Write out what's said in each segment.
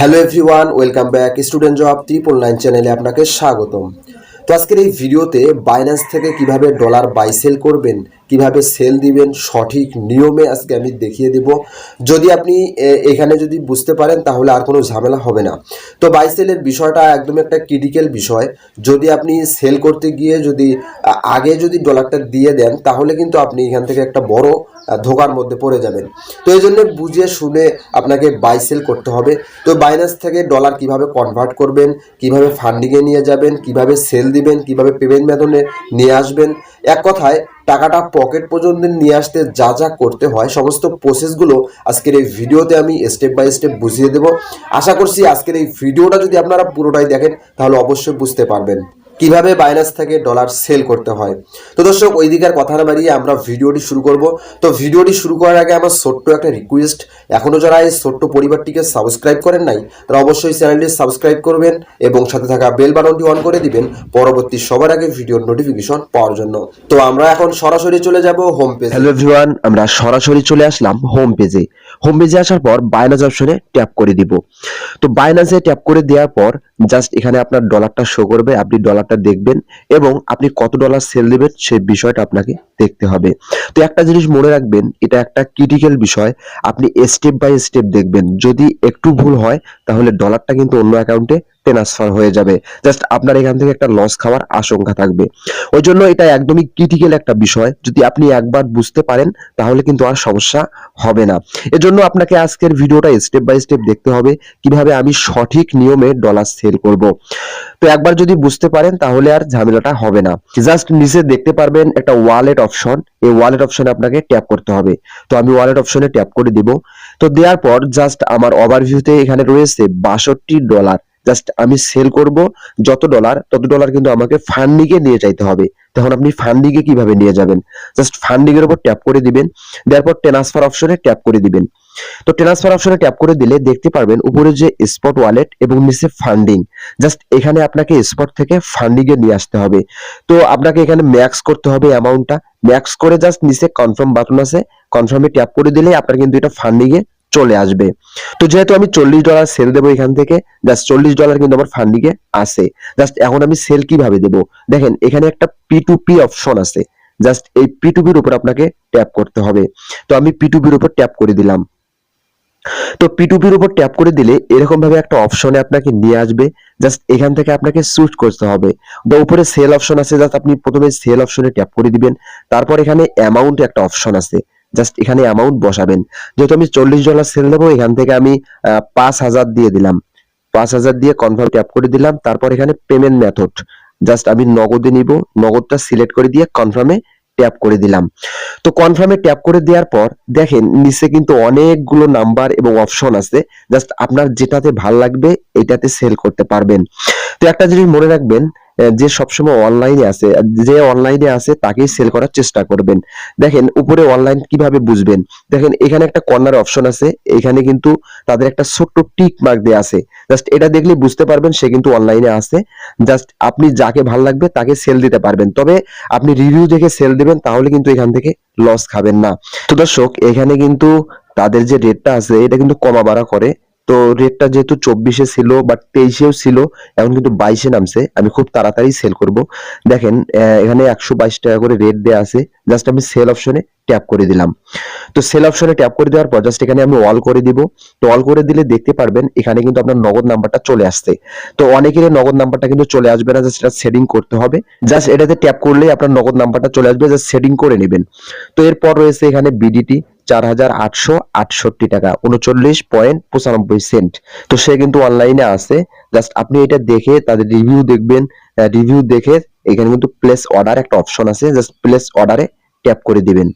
Hello everyone welcome back student job triple nine চ্যানেলে আপনাকে স্বাগতম। তো আজকের এই ভিডিওতে বাইন্যান্স থেকে কীভাবে ডলার বাই সেল করবেন, কীভাবে সেল দিবেন, সঠিক নিয়মে আজকে আমি দেখিয়ে দেব। যদি আপনি এখানে যদি বুঝতে পারেন, তাহলে আর কোনো ঝামেলা হবে না। তো বাই সেলের বিষয়টা একদম একটা ক্রিটিক্যাল বিষয়। যদি আপনি সেল করতে গিয়ে যদি আগে যদি ডলারটা দিয়ে দেন, তাহলে কিন্তু আপনি এখান থেকে একটা বড় ধোকার মধ্যে পড়ে যাবেন। তো এই জন্য বুঝে শুনে আপনাকে বাই সেল করতে হবে। তো বাইন্যান্স থেকে ডলার কীভাবে কনভার্ট করবেন, কীভাবে ফান্ডিংয়ে নিয়ে যাবেন, কীভাবে সেল দিবেন, কীভাবে পেমেন্ট মেথডে নিয়ে আসবেন, এক কথায় টাকাটা পকেট পর্যন্ত নিয়ে আসতে যা যা করতে হয়, সমস্ত প্রসেসগুলো আজকের এই ভিডিওতে আমি স্টেপ বাই স্টেপ বুঝিয়ে দেব। আশা করছি আজকের এই ভিডিওটা যদি আপনারা পুরোটাই দেখেন, তাহলে অবশ্যই বুঝতে পারবেন। কীভাবে বাইনান্স থেকে ডলার সেল করতে হয়। তো দর্শক, ওই দিকের কথা না বাড়িয়ে আমরা ভিডিওটি শুরু করব। তো ভিডিওটি শুরু করার আগে আমার ছোট্ট একটা রিকোয়েস্ট এখনও যারা এই ছোট্ট পরিবারটিকে সাবস্ক্রাইব করেন নাই, তারা অবশ্যই চ্যানেলটি সাবস্ক্রাইব করবেন এবং সাথে থাকা বেল বাটনটি অন করে দিবেন পরবর্তী সবার আগে ভিডিওর নোটিফিকেশন পাওয়ার জন্য। তো আমরা এখন সরাসরি চলে যাব হোম পেজ হ্যালো এভরিওয়ান আমরা সরাসরি চলে আসলাম হোম পেজে হোম পেজে আসার পর বাইনান্স অপশনে ট্যাপ করে দিব। তো বাইনান্সে ট্যাপ করে দেওয়ার পর জাস্ট এখানে আপনার ডলারটা শো করবে, আপনি ডলারটা দেখবেন এবং আপনি কত ডলার সেল দিবেন সেই বিষয়টা আপনাকে দেখতে হবে। তো একটা জিনিস মনে রাখবেন, এটা একটা ক্রিটিক্যাল বিষয়, আপনি স্টেপ বাই স্টেপ দেখবেন। যদি একটু ভুল হয়, তাহলে ডলারটা কিন্তু অন্য অ্যাকাউন্টে ট্রান্সফার হয়ে যাবে। জাস্ট আপনার এখান থেকে একটা লস খাওয়ার আশঙ্কা থাকবে। ওই জন্য এটা একদমই ক্রিটিক্যাল একটা বিষয়। যদি আপনি একবার বুঝতে পারেন, তাহলে কিন্তু আর সমস্যা হবে না। এজন্য আপনাকে আজকের ভিডিওটা স্টেপ বাই স্টেপ দেখতে হবে, কীভাবে আমি সঠিক নিয়মে ডলার সেল করব। তো একবার যদি বুঝতে পারেন, তাহলে আর ঝামেলাটা হবে না। জাস্ট নিচে দেখতে পারবেন একটা ওয়ালেট অপশন এই ওয়ালেট অপশনে আপনাকে ট্যাপ করতে হবে। তো আমি ওয়ালেট অপশনে ট্যাপ করে দিব। তো দেওয়ার পর জাস্ট আমার ওভারভিউতে এখানে রয়েছে বাষট্টি ডলার জাস্ট আমি সেল করব যত ডলার তত ডলার কিন্তু আমাকে ফান্ডিংয়ে নিয়ে যাইতে হবে। তখন আপনি ফান্ডিংয়ে কীভাবে নিয়ে যাবেন? জাস্ট ফান্ডিং এর উপর ট্যাপ করে দিবেন, দেওয়ার পর ট্রান্সফার অপশনে ট্যাপ করে দিবেন। তো ট্রান্সফার অপশনে ট্যাপ করে দিলে দেখতে পারবেন উপরে যে স্পট ওয়ালেট এবং নিচে ফান্ডিং জাস্ট এখানে আপনাকে স্পট থেকে ফান্ডিং এ নিয়ে আসতে হবে। তো আপনাকে এখানে ম্যাক্স করতে হবে অ্যামাউন্টটা ম্যাক্স করে জাস্ট নিচে কনফার্ম বাটন আছে। কনফার্মে ট্যাপ করে দিলে আপনার কিন্তু এটা ফান্ডিং এ চলে আসবে। তো যেহেতু আমি চল্লিশ ডলার সেল দেবো এখান থেকে জাস্ট চল্লিশ ডলার কিন্তু আমার ফান্ডিং এ আছে জাস্ট এখন আমি সেল কীভাবে দেবো? দেখেন, এখানে একটা পি টু পি অপশন আছে। জাস্ট এই পি টু বির উপর আপনাকে ট্যাপ করতে হবে। তো আমি পি টু বির উপর ট্যাপ করে দিলাম। তো পি টু পির উপর ট্যাপ করে দিলে এরকম ভাবে একটা অপশনে আপনাকে নিয়ে আসবে। জাস্ট এখান থেকে আপনাকে সুইচ করতে হবে। তো উপরে সেল অপশন আছে জাস্ট আপনি প্রথমে সেল অপশনে ট্যাপ করে দিবেন। তারপর এখানে অ্যামাউন্ট একটা অপশন আছে। জাস্ট এখানে অ্যামাউন্ট বসাবেন। যেহেতু আমি চল্লিশ ডলার সেল দেবো, এখান থেকে আমি পাঁচ হাজার দিয়ে দিলাম। পাঁচ হাজার দিয়ে কনফার্ম ট্যাপ করে দিলাম। তারপর এখানে পেমেন্ট মেথড জাস্ট আমি নগদে নিব। নগদটা সিলেক্ট করে দিয়ে কনফার্মে ট্যাপ করে দিলাম। তো কনফার্মে ট্যাপ করে দেওয়ার পর, দেখেন, নিচে কিন্তু অনেকগুলো নাম্বার এবং অপশন আছে। জাস্ট আপনার যেটাতে ভালো লাগবে, এটাতে সেল করতে পারবেন। তো একটা জিনিস মনে রাখবেন যে সবসময় অনলাইনে আছে, যে অনলাইনে আছে তাকেই সেল করার চেষ্টা করবেন। দেখেন, উপরে অনলাইন কীভাবে বুঝবেন? দেখেন, এখানে একটা কর্নার অপশন আছে, এখানে কিন্তু তাদের একটা ছোট্ট টিক মার্ক দেওয়া আছে। জাস্ট এটা দেখলে বুঝতে পারবেন সে কিন্তু অনলাইনে আছে। জাস্ট আপনি যাকে ভালো লাগবে তাকে সেল দিতে পারবেন। তবে আপনি রিভিউ দেখে সেল দিবেন, তাহলে কিন্তু এখান থেকে লস খাবেন না। তো দর্শক, এখানে কিন্তু তাদের যে রেটটা আছে, এটা কিন্তু কমা বাড়া করে। তো রেটটা যেহেতু চব্বিশে ছিল বাট তেইশেও ছিল, এখন কিন্তু বাইশে নামছে, আমি খুব তাড়াতাড়ি সেল করব। দেখেন এখানে একশো বাইশ টাকা করে রেট দেওয়া আছে জাস্ট আমি সেল অপশনে ট্যাপ করে দিলাম। তো সেল অপশনে ট্যাপ করে দেওয়ার পর জাস্ট এখানে আমি অল করে দিব। তো অল করে দিলে দেখতে পারবেন, এখানে কিন্তু আপনার নগদ নাম্বারটা চলে আসছে। তো অনেকের নগদ নাম্বারটা কিন্তু চলে আসবে না জাস্ট এটা সেটিং করতে হবে। জাস্ট এটাতে ট্যাপ করলেই আপনার নগদ নাম্বারটা চলে আসবে জাস্ট সেটিং করে নেবেন। তো এরপর রয়েছে এখানে বিডিটি চার হাজার আটশো আটষট্টি টাকা, উনচল্লিশ পয়েন্ট পঁচানব্বই সেন্ট। তো সে কিন্তু অনলাইনে আছে। জাস্ট আপনি এটা দেখে, তাদের রিভিউ দেখবেন। রিভিউ দেখে এখানে কিন্তু প্লেস অর্ডার একটা অপশন আছে। জাস্ট প্লেস অর্ডারে ট্যাপ করে দিবেন।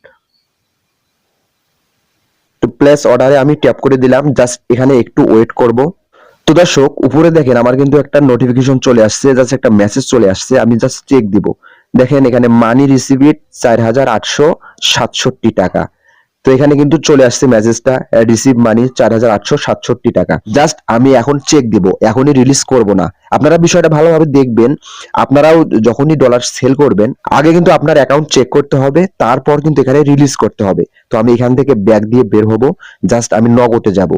তো প্লেস অর্ডারে আমি ট্যাপ করে দিলাম। জাস্ট এখানে একটু ওয়েট করব। তো দর্শক, উপরে দেখেন আমার কিন্তু একটা নোটিফিকেশন চলে আসছে। জাস্ট একটা মেসেজ চলে আসছে। আমি জাস্ট চেক দিব। দেখেন এখানে মানি রিসিভিট চার হাজার আটশো সাতষট্টি টাকা। তো এখানে কিন্তু চলে আসছে মেসেজটা রিসিভ মানি চার হাজার আটশো সাতষট্টি টাকা। জাস্ট আমি এখন চেক দিব, এখনই রিলিজ করব না। আপনারা বিষয়টা ভালোভাবে দেখবেন, আপনারাও যখনই ডলার সেল করবেন, আগে কিন্তু আপনার অ্যাকাউন্ট চেক করতে হবে, তারপর কিন্তু এখানে রিলিজ করতে হবে। তো আমি এখান থেকে ব্যাগ দিয়ে বের হব জাস্ট আমি নগদে যাব।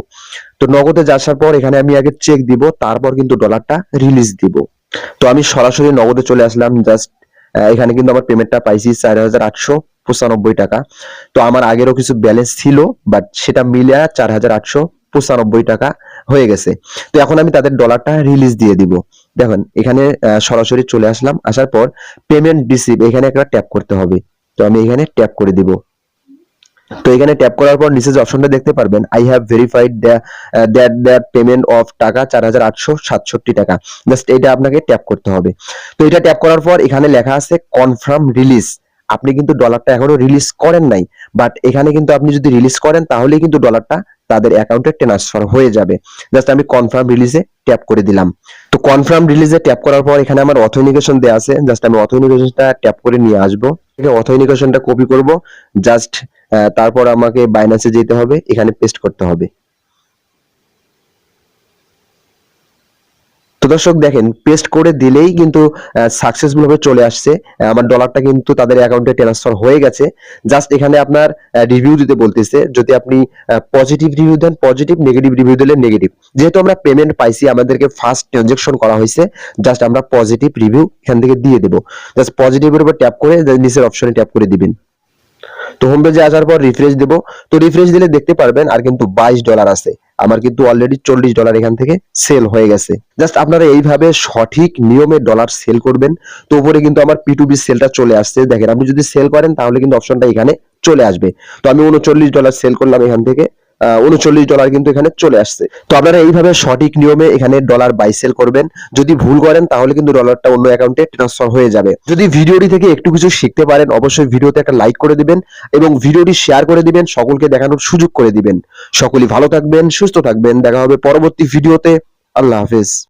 তো নগদে আসার পর এখানে আমি আগে চেক দিব, তারপর কিন্তু ডলারটা রিলিজ দিব। তো আমি সরাসরি নগদে চলে আসলাম জাস্ট এখানে কিন্তু আমার পেমেন্টটা পাইছি চার হাজার আটশো পঁচানব্বই টাকা। তো আমার আগেরও কিছু ব্যালেন্স ছিল বাট সেটা মিলে চার হাজার আটশো পঁচানব্বই টাকা হয়ে গেছে। তো এখন আমি তাদের ডলারটা রিলিজ দিয়ে দিব। দেখেন, এখানে সরাসরি চলে আসলাম। আসার পর পেমেন্ট রিসিভ এখানে একটা ট্যাপ করতে হবে। তো আমি এখানে ট্যাপ করে দিব। তো এখানে ট্যাপ করার পর নিচে যে অপশনটা দেখতে পারবেন I have verified that that payment of টাকা চার হাজার আটশো সাতষট্টি টাকা। জাস্ট এটা আপনাকে ট্যাপ করতে হবে। তো এটা ট্যাপ করার পর এখানে লেখা আছে কনফার্ম রিলিজ আপনি কিন্তু ডলারটা এখনও রিলিজ করেন নাই। বাট এখানে কিন্তু আপনি যদি রিলিজ করেন, তাহলেই কিন্তু ডলারটা তাদের অ্যাকাউন্টে ট্রান্সফার হয়ে যাবে। জাস্ট আমি কনফার্ম রিলিজে ট্যাপ করে দিলাম। তো কনফার্ম রিলিজে ট্যাপ করার পর এখানে আমার অথেনিকেশন দেওয়া আছে। জাস্ট আমি অথেনিকেশনটা ট্যাপ করে নিয়ে আসব। অথেনিকেশনটা কপি করব। জাস্ট তারপর আমাকে বাইন্যান্সে যেতে হবে। এখানে পেস্ট করতে হবে। তো দর্শক দেখেন পেস্ট করে দিলেই কিন্তু সাকসেসফুল ভাবে চলে আসছে। আমার ডলারটা কিন্তু তাদের অ্যাকাউন্টে ট্রান্সফার হয়ে গেছে। জাস্ট এখানে আপনার রিভিউ দিতে বলতেছে, যদি আপনি পজিটিভ রিভিউ দেন পজিটিভ নেগেটিভ রিভিউ দিলে নেগেটিভ যেহেতু আমরা পেমেন্ট পাইছি, আমাদেরকে ফার্স্ট ট্রানজেকশন করা হয়েছে জাস্ট আমরা পজিটিভ রিভিউ এখান থেকে দিয়ে দেবো। জাস্ট পজিটিভের উপর ট্যাপ করে নিচের অপশনে ট্যাপ করে দিবেন। তো হোম পেজে আসার পর রিফ্রেশ দেব। তো রিফ্রেশ দিলে দেখতে পারবেন আর কিন্তু বাইশ ডলার আছে। আমার কিন্তু অলরেডি চল্লিশ ডলার এখান থেকে সেল হয়ে গেছে। জাস্ট আপনারা এইভাবে সঠিক নিয়মে ডলার সেল করবেন। তো উপরে কিন্তু আমার পিটুবি সেলটা চলে আসছে। দেখেন, আপনি যদি সেল করেন তাহলে কিন্তু অপশনটা এখানে চলে আসবে। তো আমি উনচল্লিশ ডলার সেল করলাম এখান থেকে। উনচল্লিশ ডলার কিন্তু এখানে চলে আসছে। তো আপনারা এইভাবে সঠিক নিয়মে এখানে ডলার বাই সেল করবেন। যদি ভুল করেন, তাহলে কিন্তু ডলারটা অন্য অ্যাকাউন্টে ট্রান্সফার হয়ে যাবে। যদি ভিডিওটি থেকে একটু কিছু শিখতে পারেন, অবশ্যই ভিডিওতে একটা লাইক করে দিবেন এবং ভিডিওটি শেয়ার করে দিবেন, সকলকে দেখানোর সুযোগ করে দিবেন। সকলেই ভালো থাকবেন, সুস্থ থাকবেন। দেখা হবে পরবর্তী ভিডিওতে। আল্লাহ হাফেজ।